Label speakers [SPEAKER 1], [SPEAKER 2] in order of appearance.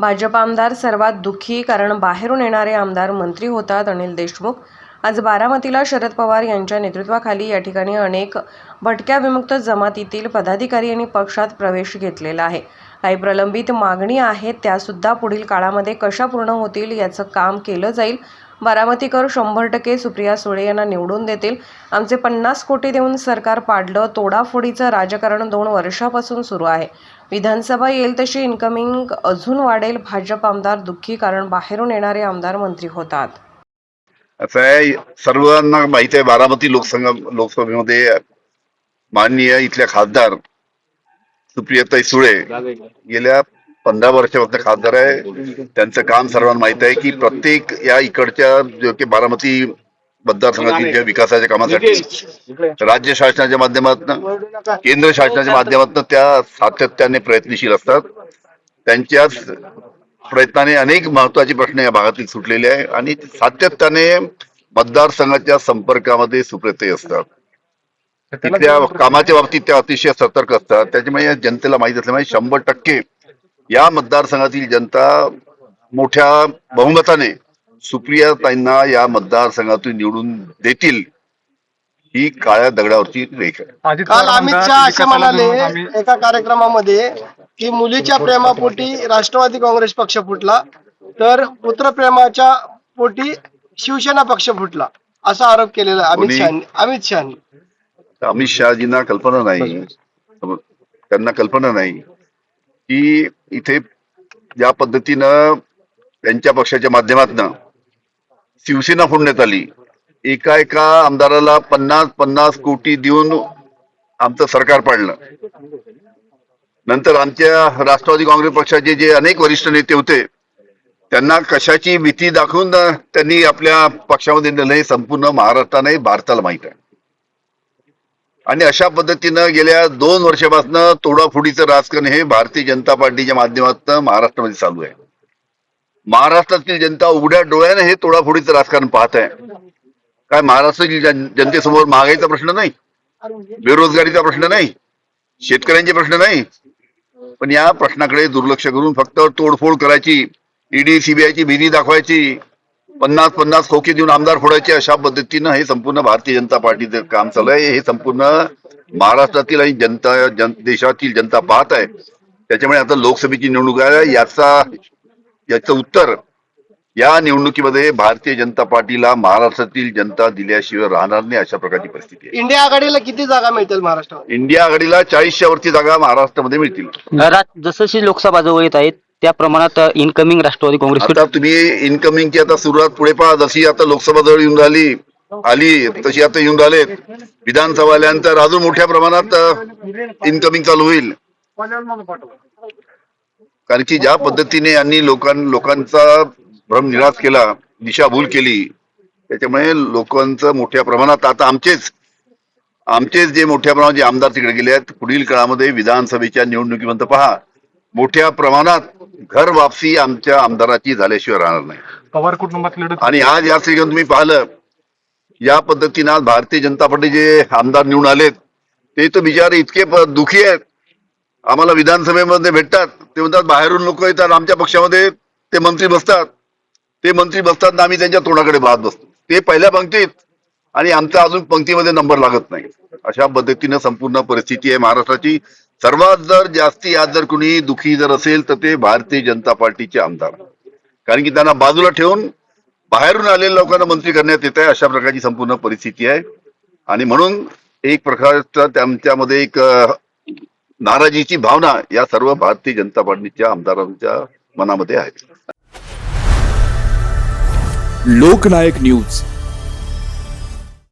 [SPEAKER 1] भाजप आमदार सर्वात दुःखी कारण बाहेरून येणारे आमदार मंत्री होतात अनिल देशमुख. आज बारामतीला शरद पवार यांच्या नेतृत्वाखाली या ठिकाणी अनेक भटक्या विमुक्त जमातीतील पदाधिकारी यांनी पक्षात प्रवेश घेतलेला आहे. काही प्रलंबित मागणी आहेत त्यासुद्धा पुढील काळामध्ये कशा पूर्ण होतील याचं काम केलं जाईल. बारामतीकर शंभर टक्के सुप्रिया सुळे यांना निवडून देतील. आमचे पन्नास कोटी देऊन सरकार पाडलं तोडाफोडीचं राजकारण दोन वर्षापासून सुरू आहे. विधानसभा येईल तशी इन्कमिंग अजून वाढेल भाजप आमदार दुःखी कारण बाहेरून येणारे आमदार मंत्री होतात.
[SPEAKER 2] असं आहे सर्वांना माहिती आहे बारामती लोकसंघ लोकसभेमध्ये माननीय इथल्या खासदार सुप्रियाताई सुळे गेल्या पंधरा वर्षापासून खासदार आहे. त्यांचं काम सर्वांना माहीत आहे की प्रत्येक या इकडच्या जो की बारामती मतदारसंघातील ज्या विकासाच्या कामासाठी. राज्य शासनाच्या माध्यमातून केंद्र शासनाच्या माध्यमातून त्या सातत्याने प्रयत्नशील असतात. त्यांच्याच प्रयत्नाने अनेक महत्त्वाचे प्रश्न या भागातील सुटलेले आहे आणि सातत्याने मतदारसंघाच्या संपर्कामध्ये सुप्रते असतात. तिथल्या कामाच्या बाबतीत त्या अतिशय सतर्क असतात. त्याच्यामुळे या जनतेला माहीत असल्यामुळे शंभर टक्के या मतदारसंघातील जनता मोठ्या बहुमताने सुप्रियाताईंना या मतदारसंघातून निवडून देतील ही काळ्या दगडावरची रेख आहे.
[SPEAKER 3] काल अमित शहा असे म्हणाले एका कार्यक्रमामध्ये की मुलीच्या प्रेमापोटी राष्ट्रवादी काँग्रेस पक्ष फुटला तर पुत्रप्रेमाच्या पोटी शिवसेना पक्ष फुटला असा आरोप केलेला अमित? शहानी अमित शहानी.
[SPEAKER 2] अमित शहाजींना कल्पना नाही. त्यांना कल्पना नाही की इथे ज्या पद्धतीनं त्यांच्या पक्षाच्या माध्यमातून शिवसेना फोडण्यात आली. एका एका आमदाराला पन्नास पन्नास कोटी देऊन आमचं सरकार पाडलं. नंतर आमच्या राष्ट्रवादी काँग्रेस पक्षाचे जे अनेक वरिष्ठ नेते होते त्यांना कशाची भीती दाखवून त्यांनी आपल्या पक्षामध्ये नेलं हे संपूर्ण महाराष्ट्राने भारताला माहीत आहे. आणि अशा पद्धतीनं गेल्या दोन वर्षापासून तोडाफोडीचं राजकारण हे भारतीय जनता पार्टीच्या माध्यमातून महाराष्ट्रामध्ये चालू आहे. महाराष्ट्रातील जनता उघड्या डोळ्याने हे तोडाफोडीचं राजकारण पाहत आहे. काय महाराष्ट्रातील जन- जनतेसमोर महागाईचा प्रश्न नाही? बेरोजगारीचा प्रश्न नाही? शेतकऱ्यांचे प्रश्न नाही? पण या प्रश्नाकडे दुर्लक्ष करून फक्त तोडफोड करायची ईडी सीबीआयची भीती दाखवायची पन्नास पन्नास खोके देऊन आमदार फोडायचे अशा पद्धतीनं हे संपूर्ण भारतीय जनता पार्टीचं काम चालू आहे. हे संपूर्ण महाराष्ट्रातील आणि जनता जन देशातील जनता पाहत आहे. त्याच्यामुळे आता लोकसभेची निवडणूक आहे. याचा याचं उत्तर या निवडणुकीमध्ये भारतीय जनता पार्टीला महाराष्ट्रातील जनता दिल्याशिवाय राहणार नाही अशा प्रकारची परिस्थिती आहे.
[SPEAKER 3] इंडिया आघाडीला किती जागा मिळतील महाराष्ट्रात
[SPEAKER 2] इंडिया आघाडीला चाळीसच्या वरती जागा महाराष्ट्रामध्ये मिळतील.
[SPEAKER 4] रा- जसशी लोकसभा जवळ येत आहेत त्या प्रमाणात इनकमिंग राष्ट्रवादी काँग्रेस
[SPEAKER 2] आता तुम्ही इन्कमिंगची आता सुरुवात पुढे पहा. जशी आता लोकसभा जवळ येऊन राहिली आली तशी आता येऊन राहिलेत. विधानसभा आल्यानंतर अजून मोठ्या प्रमाणात इन्कमिंग चालू होईल. कारण की ज्या पद्धतीने यांनी लोकां लोकांचा भ्रम निराश केला दिशाभूल केली त्याच्यामुळे लोकांचं मोठ्या प्रमाणात आता आमचेच आमचेच जे मोठ्या प्रमाणात जे आमदार तिकडे गेले आहेत पुढील काळामध्ये विधानसभेच्या निवडणुकीपर्यंत पहा मोठ्या प्रमाणात घर वापसी आमच्या आमदाराची झाल्याशिवाय राहणार नाही.
[SPEAKER 5] पवार कुटुंबात लढत
[SPEAKER 2] आणि आज या ठिकाणी तुम्ही पाहिलं या पद्धतीनं आज भारतीय जनता पार्टीचे आमदार निवडून आलेत ते तर बिचारे इतके दुखी आहेत. आम्हाला विधानसभेमध्ये भेटतात ते म्हणतात बाहेरून लोक येतात आमच्या पक्षामध्ये ते मंत्री बसतात. ते मंत्री बसतात ना आम्ही त्यांच्या तोंडाकडे पाहत बसतो. ते पहिल्या पंक्तीत आणि आमचा अजून पंक्तीमध्ये नंबर लागत नाही. अशा पद्धतीनं संपूर्ण परिस्थिती आहे. महाराष्ट्राची सर्वात जर जास्ती आज जर कुणी दुखी जर असेल तर ते भारतीय जनता पार्टीचे आमदार. कारण की त्यांना बाजूला ठेवून बाहेरून आलेल्या लोकांना मंत्री करण्यात येत आहे अशा प्रकारची संपूर्ण परिस्थिती आहे. आणि म्हणून एक प्रकारचा त्यांच्यामध्ये एक नाराजीची भावना या सर्व भारतीय जनता पार्टीच्या आमदारांच्या मनामध्ये आहे.
[SPEAKER 6] लोकनायक न्यूज.